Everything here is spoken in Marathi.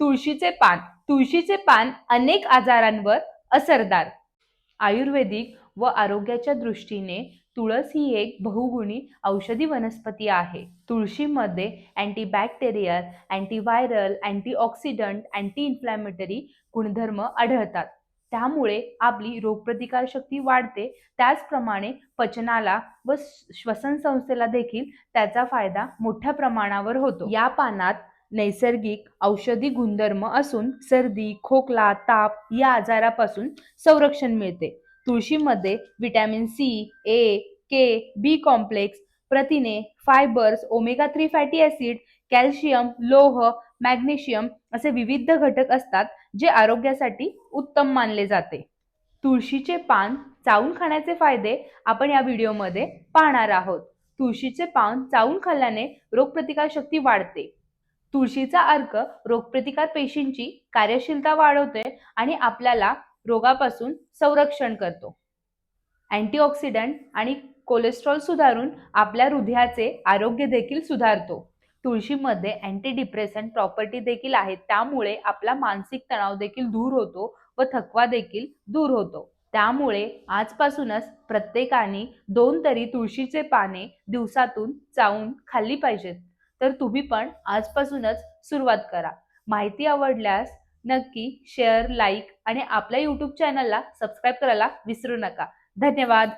तुळशीचे पान. तुळशीचे पान अनेक आजारांवर असरदार. आयुर्वेदिक व आरोग्याच्या दृष्टीने तुळस ही एक बहुगुणी औषधी वनस्पती आहे. तुळशीमध्ये antibacterial antiviral antioxidant anti inflammatory गुणधर्म आढळतात. त्यामुळे आपली रोगप्रतिकारशक्ती वाढते. त्याचप्रमाणे पचनाला व श्वसन संस्थेला देखील त्याचा फायदा मोठ्या प्रमाणावर होतो. या पानात नैसर्गिक औषधी गुणधर्म असून सर्दी खोकला ताप या आजारापासून संरक्षण मिळते. तुळशीमध्ये vitamin C A K B complex प्रथिने fibres omega three fatty acid calcium लोह मॅग्नेशियम असे विविध घटक असतात जे आरोग्यासाठी उत्तम मानले जाते. तुळशीचे पान चावून खाण्याचे फायदे आपण या व्हिडिओमध्ये पाहणार आहोत. तुळशीचे पान चावून खाल्ल्याने रोगप्रतिकार शक्ती वाढते. तुळशीचा अर्क रोगप्रतिकार पेशींची कार्यशीलता वाढवते आणि आपल्याला रोगापासून संरक्षण करतो. अँटीऑक्सिडंट आणि कोलेस्ट्रॉल सुधारून आपल्या हृदयाचे आरोग्य देखील सुधारतो. तुळशीमध्ये अँटी डिप्रेसंट प्रॉपर्टी देखील आहेत त्यामुळे आपला मानसिक तणाव देखील दूर होतो व थकवा देखील दूर होतो. त्यामुळे आजपासूनच प्रत्येकाने दोन तरी तुळशीचे पाने दिवसातून चावून खाल्ली पाहिजेत. तर तुम्ही पण आजपासूनच सुरुवात करा. माहिती आवडल्यास नक्की शेअर लाईक आणि आपल्या यूट्यूब चॅनलला सबस्क्राईब करायला विसरू नका. धन्यवाद.